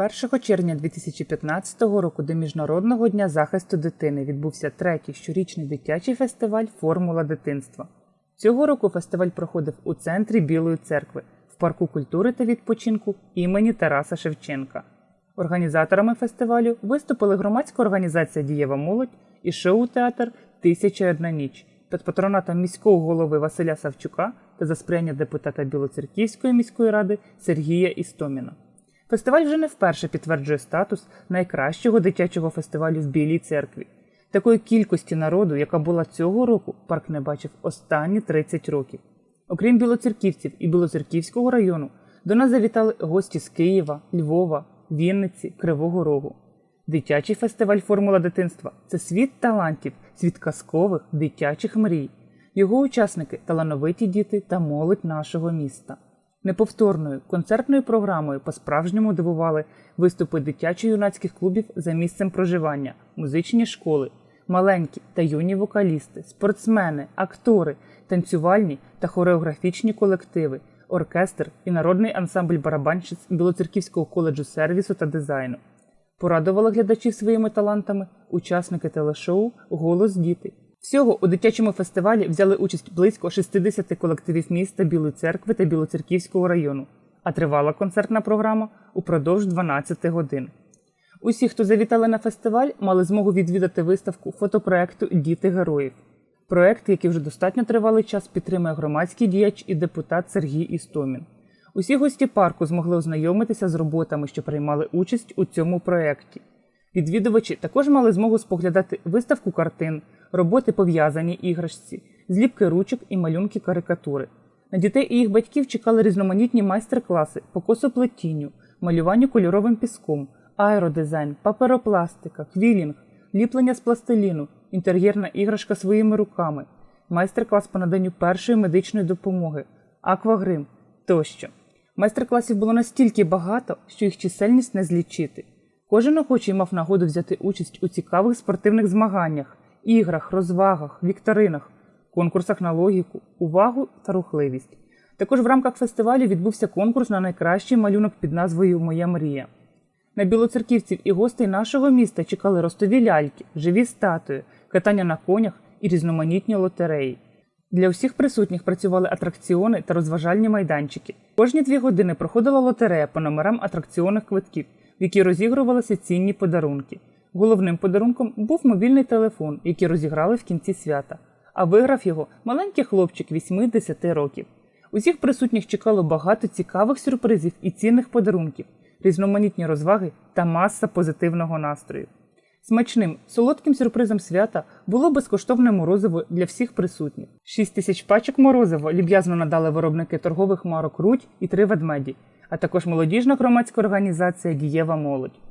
1 червня 2015 року до Міжнародного дня захисту дитини відбувся третій щорічний дитячий фестиваль Формула дитинства. Цього року фестиваль проходив у центрі Білої церкви в парку культури та відпочинку імені Тараса Шевченка. Організаторами фестивалю виступили громадська організація Дієва молодь і шоу-театр Тисяча одна ніч під патронатом міського голови Василя Савчука та за сприяння депутата Білоцерківської міської ради Сергія Істоміна. Фестиваль вже не вперше підтверджує статус найкращого дитячого фестивалю в Білій церкві. Такої кількості народу, яка була цього року, парк не бачив останні 30 років. Окрім білоцерківців і Білоцерківського району, до нас завітали гості з Києва, Львова, Вінниці, Кривого Рогу. Дитячий фестиваль Формула дитинства це світ талантів, світ казкових дитячих мрій. Його учасники талановиті діти та молодь нашого міста. Неповторною концертною програмою по-справжньому дивували виступи дитячо-юнацьких клубів за місцем проживання, музичні школи, маленькі та юні вокалісти, спортсмени, актори, танцювальні та хореографічні колективи, оркестр і народний ансамбль барабанщиць Білоцерківського коледжу сервісу та дизайну. Порадували глядачів своїми талантами учасники телешоу Голос діти. Всього у дитячому фестивалі взяли участь близько 60 колективів міста Білої церкви та Білоцерківського району, а тривала концертна програма упродовж 12 годин. Усі, хто завітали на фестиваль, мали змогу відвідати виставку фотопроекту Діти героїв. Проект, який вже достатньо тривалий час підтримує громадський діяч і депутат Сергій Істомін. Усі гості парку змогли ознайомитися з роботами, що приймали участь у цьому проєкті. Відвідувачі також мали змогу споглядати виставку картин, роботи пов'язані іграшці, зліпки ручок і малюнки карикатури. На дітей і їх батьків чекали різноманітні майстер-класи по косоплетінню, малюванню кольоровим піском, аеродизайн, паперопластика, квілінг, ліплення з пластиліну, інтер'єрна іграшка своїми руками, майстер-клас по наданню першої медичної допомоги, аквагрим тощо. Майстер-класів було настільки багато, що їх чисельність не злічити. Кожен охочий мав нагоду взяти участь у цікавих спортивних змаганнях, іграх, розвагах, вікторинах, конкурсах на логіку, увагу та рухливість. Також в рамках фестивалю відбувся конкурс на найкращий малюнок під назвою Моя мрія. На білоцерківців і гостей нашого міста чекали ростові ляльки, живі статуї, катання на конях і різноманітні лотереї. Для усіх присутніх працювали атракціони та розважальні майданчики. Кожні дві години проходила лотерея по номерам атракціонних квитків, в які розігрувалися цінні подарунки. Головним подарунком був мобільний телефон, який розіграли в кінці свята, а виграв його маленький хлопчик 8-10 років. Усіх присутніх чекало багато цікавих сюрпризів і цінних подарунків, різноманітні розваги та маса позитивного настрою. Смачним, солодким сюрпризом свята було безкоштовне морозиво для всіх присутніх. 6 тисяч пачок морозива люб'язно надали виробники торгових марок Рудь і три ведмеді, а також молодіжна громадська організація Дієва молодь.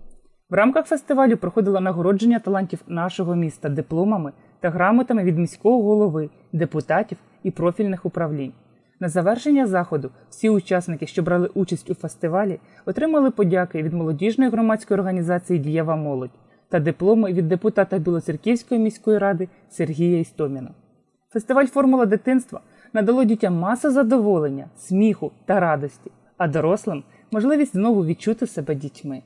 В рамках фестивалю проходило нагородження талантів нашого міста дипломами та грамотами від міського голови, депутатів і профільних управлінь. На завершення заходу всі учасники, що брали участь у фестивалі, отримали подяки від молодіжної громадської організації Дієва молодь та дипломи від депутата Білоцерківської міської ради Сергія Істоміна. Фестиваль Формула дитинства надало дітям масу задоволення, сміху та радості, а дорослим можливість знову відчути себе дітьми.